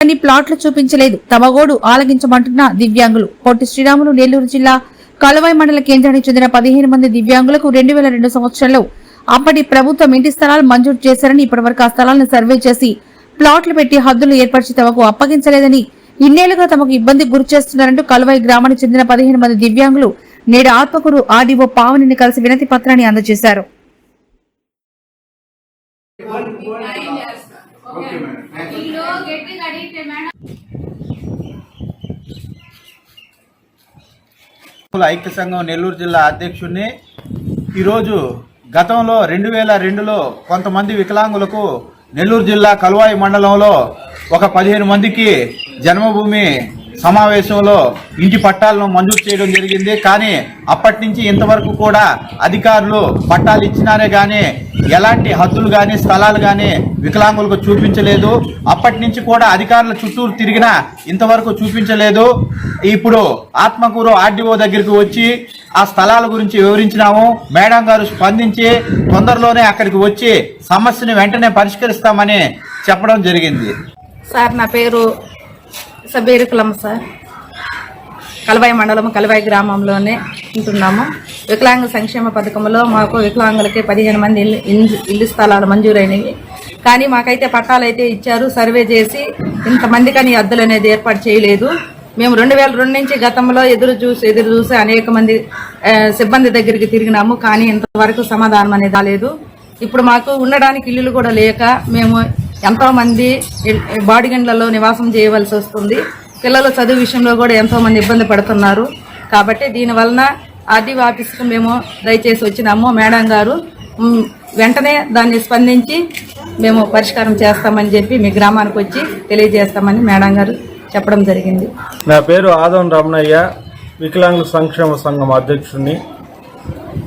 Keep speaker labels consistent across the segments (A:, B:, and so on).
A: కానీ ప్లాట్లు చూపించలేదు. తమగోడు ఆలగించమంటున్న దివ్యాంగులు. పొట్టి శ్రీరాములు నెల్లూరు జిల్లా కలువాయి మండల కేంద్రానికి చెందిన పదిహేను మంది దివ్యాంగులకు రెండు వేల రెండు సంవత్సరంలో అప్పటి ప్రభుత్వం ఇంటి స్థలాలు మంజూరు చేశారని ఇప్పటివరకు ఆ స్థలాలను సర్వే చేసి ప్లాట్లు పెట్టి హద్దులు ఏర్పరిచి తమకు అప్పగించలేదని ఇన్నేళ్ళుగా తమకు ఇబ్బంది గురి చేస్తున్నారంటూ కలువాయి గ్రామానికి చెందిన పదిహేను మంది దివ్యాంగులు నేడు ఆత్మకూరు ఆర్డీఓ పావనిని కలిసి వినతి పత్రాన్ని అందజేశారు.
B: వికలాంగుల ఐక్య సంఘం నెల్లూరు జిల్లా అధ్యక్షుడిని ఈరోజు గతంలో రెండు వేల రెండులో కొంతమంది వికలాంగులకు నెల్లూరు జిల్లా కలువాయి మండలంలో ఒక పదిహేను మందికి జన్మభూమి సమావేశంలో ఇంటి పట్టాలను మంజూరు చేయడం జరిగింది. కానీ అప్పటి నుంచి ఇంతవరకు కూడా అధికారులు పట్టాలు ఇచ్చినారే కానీ ఎలాంటి హద్దులు కానీ స్థలాలు కానీ వికలాంగులకు చూపించలేదు. అప్పటి నుంచి కూడా అధికారుల చుట్టూరు తిరిగినా ఇంతవరకు చూపించలేదు. ఇప్పుడు ఆత్మకూరు ఆర్డీఓ దగ్గరికి వచ్చి ఆ స్థలాల గురించి వివరించినాము. మేడం గారు స్పందించి తొందరలోనే అక్కడికి వచ్చి సమస్యను వెంటనే పరిష్కరిస్తామని చెప్పడం జరిగింది.
C: సార్ నా పేరు సబీర్ కులం సార్. కలవాయి మండలం కలవాయి గ్రామంలోనే ఉంటున్నాము. వికలాంగుల సంక్షేమ పథకంలో మాకు వికలాంగులకి పదిహేను మంది ఇల్లు ఇల్లు- ఇల్లు స్థలాలు మంజూరైనవి. కానీ మాకైతే పట్టాలు అయితే ఇచ్చారు సర్వే చేసి ఇంతమంది కానీ అద్దెలు అనేది ఏర్పాటు చేయలేదు. మేము రెండు వేల రెండు నుంచి గతంలో ఎదురు చూసి ఎదురు చూసి అనేక మంది సిబ్బంది దగ్గరికి తిరిగినాము కానీ ఇంతవరకు సమాధానం అనేది రాలేదు. ఇప్పుడు మాకు ఉండడానికి ఇల్లులు కూడా లేక మేము ఎంతో మంది బాడిగండ్లలో నివాసం చేయవలసి వస్తుంది. పిల్లల చదువు విషయంలో కూడా ఎంతో మంది ఇబ్బంది పడుతున్నారు. కాబట్టి దీనివలన ఆర్డీఓ ఆఫీస్కు మేము దయచేసి వచ్చినాము. మేడం గారు వెంటనే దాన్ని స్పందించి మేము పరిష్కారం చేస్తామని చెప్పి మీ గ్రామానికి వచ్చి తెలియజేస్తామని మేడం గారు చెప్పడం జరిగింది.
D: నా పేరు ఆదం రమణయ్య వికలాంగుల సంక్షేమ సంఘం అధ్యక్షుడిని.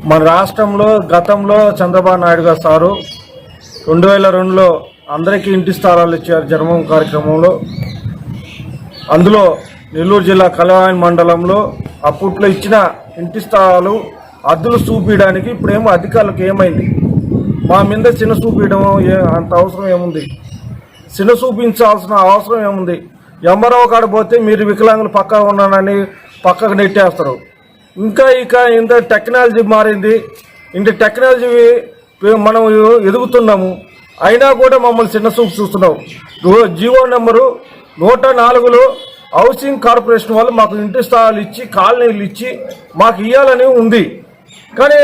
D: మన రాష్ట్రంలో గతంలో చంద్రబాబు నాయుడు గారు సారు రెండు వేల రెండులో అందరికీ ఇంటి స్థలాలు ఇచ్చారు జన్మం కార్యక్రమంలో. అందులో నెల్లూరు జిల్లా కలవాయి మండలంలో అప్పట్లో ఇచ్చిన ఇంటి స్థలాలు అద్దులు చూపించడానికి ఇప్పుడేమో అధికారులకు ఏమైంది? మా మీద చిన్న చూపించడం అంత అవసరం ఏముంది? చిన్న చూపించాల్సిన అవసరం ఏముంది? ఎంఆర్ఓ కాడ పోతే మీరు వికలాంగులు పక్కగా ఉన్నానని పక్కకు నెట్టేస్తారు. ఇంకా ఇక ఇంత టెక్నాలజీ మారింది. ఇంత టెక్నాలజీ మనం ఎదుగుతున్నాము. అయినా కూడా మమ్మల్ని చిన్న చూపు చూస్తున్నాం జియో నెంబరు నూట నాలుగులో హౌసింగ్ కార్పొరేషన్ వాళ్ళు మాకు ఇంటి స్థలాలు ఇచ్చి కాలనీలు ఇచ్చి మాకు ఇవ్వాలని ఉంది. కానీ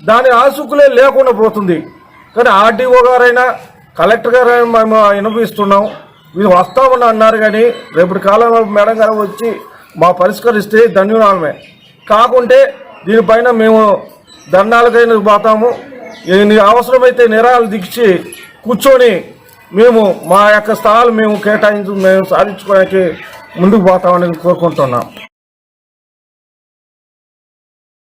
D: దాని ఆసుకులే లేకుండా పోతుంది. కానీ ఆర్డీఓ గారైనా కలెక్టర్ గారైనా మేము వినిపిస్తున్నాం మీరు వస్తామని అన్నారు కానీ రేపటి కాలంలో మేడం గారు వచ్చి మా పరిష్కరిస్తే ధన్యవాదమే. కాకుంటే దీనిపైన మేము దండాలకైనా పోతాము. అవసరమైతే నిరాలు దిగిచి కూర్చొని మేము మా యొక్క స్థలాలు మేము కేటాయించి మేము సాధించుకోవడానికి ముందుకు పోతామని కోరుకుంటున్నాం.